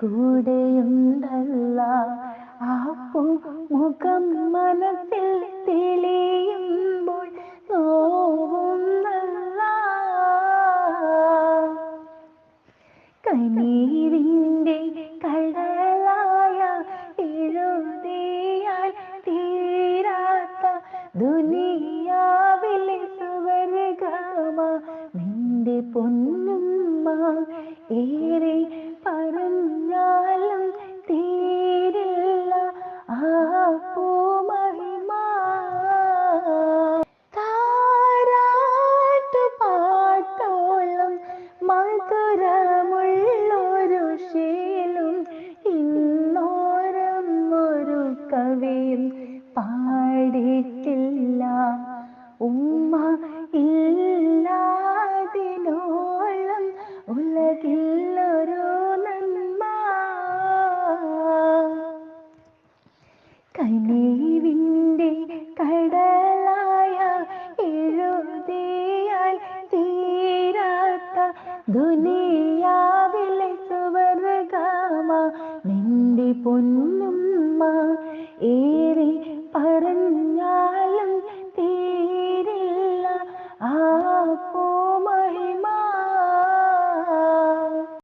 കൂടെയുണ്ടല്ല. ആ മുഖം മനസ്സിൽ തെളിയുമ്പോൾ നോവുന്നല്ല കണ്ണീരിന്റെ കടലായ എഴുതിയാൽ തീരാത്ത ദുനിയാവിലെ സുവർഗമ. നിന്റെ പൊന്നുമ്മ ഏറെ കവിയും പാടിട്ടില്ല ഉമ്മ ഇല്ലാതിനോളം ഉലകില്ലൊരു നന്മ. കനീവിന്റെ കടലായ എഴുതിയാൽ തീരാത്ത ദുനിയാവിലെ സുവർഗമ നിന്റെ പൊന്നും sama iri.